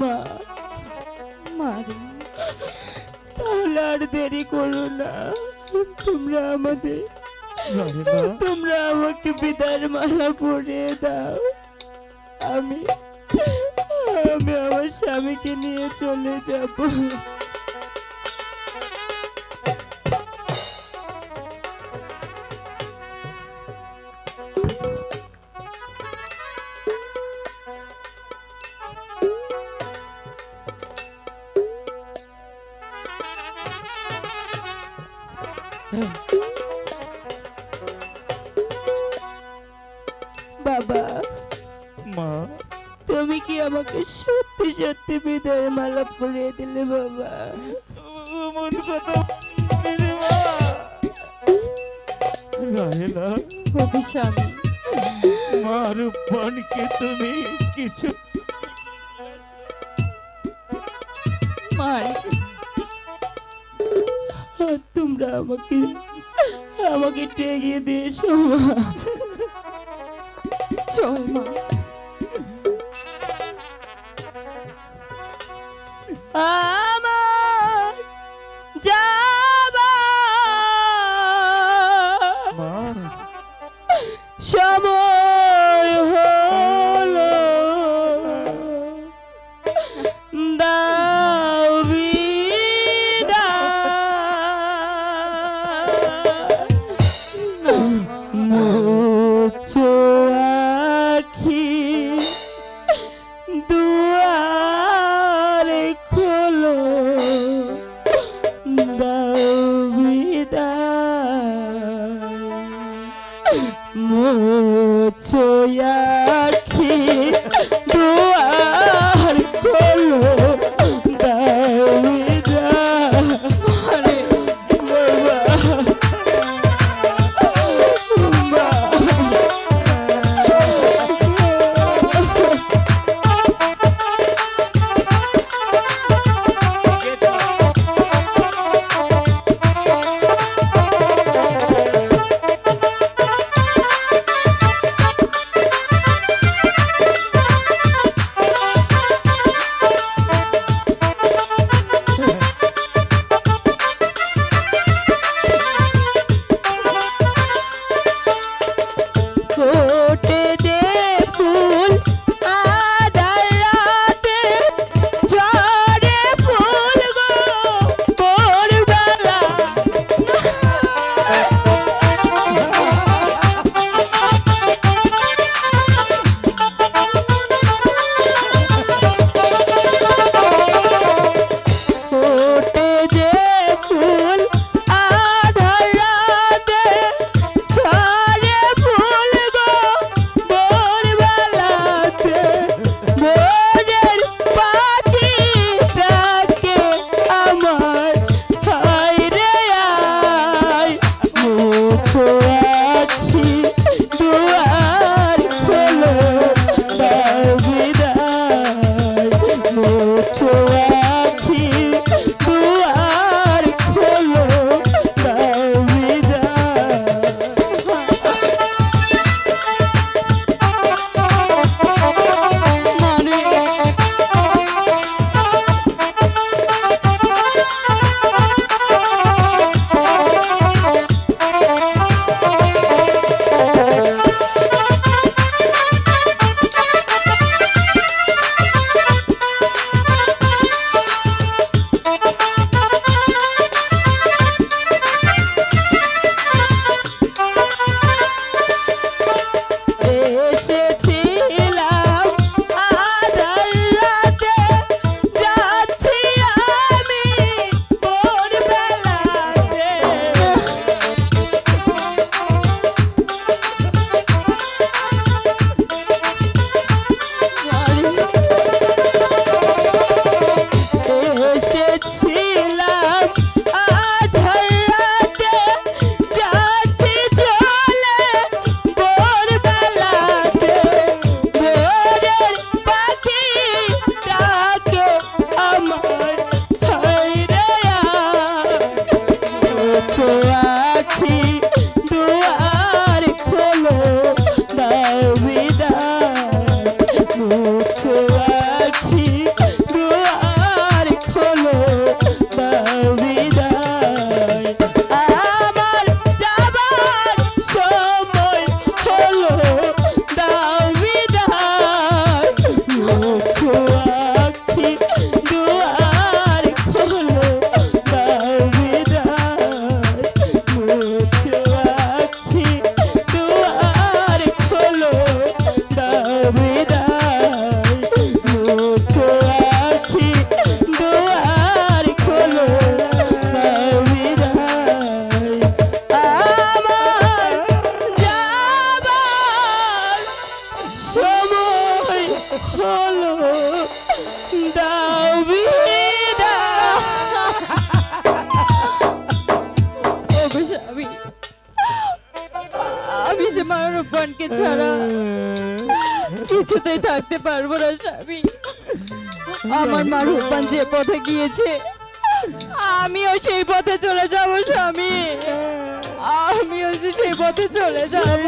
মা মারি তাহলে আর দেরি করো না। তোমরা আমাদের তোমরা আমাকে বিদার মালা পরিয়ে দাও। আমি আমি আমার স্বামীকে নিয়ে চলে যাব। বাবা মা। তুমি কি আমাকে সত্যি সত্যি বিদায়ের মালা পরিয়ে দিলে বাবা? মন কথা রাহেলা স্বামী। তুমি কিছু মারে তোমরা আমাকে আমাকে টেগিয়ে দিয়েছ মা। চল মা। আমার মুছো away. যে মা রূপবানকে ছাড়া কিছুতেই থাকতে পারব না স্বামী। আমার মা রূপবান যে পথে গিয়েছে আমিও সেই পথে চলে যাব স্বামী। আমিও সেই পথে চলে যাব।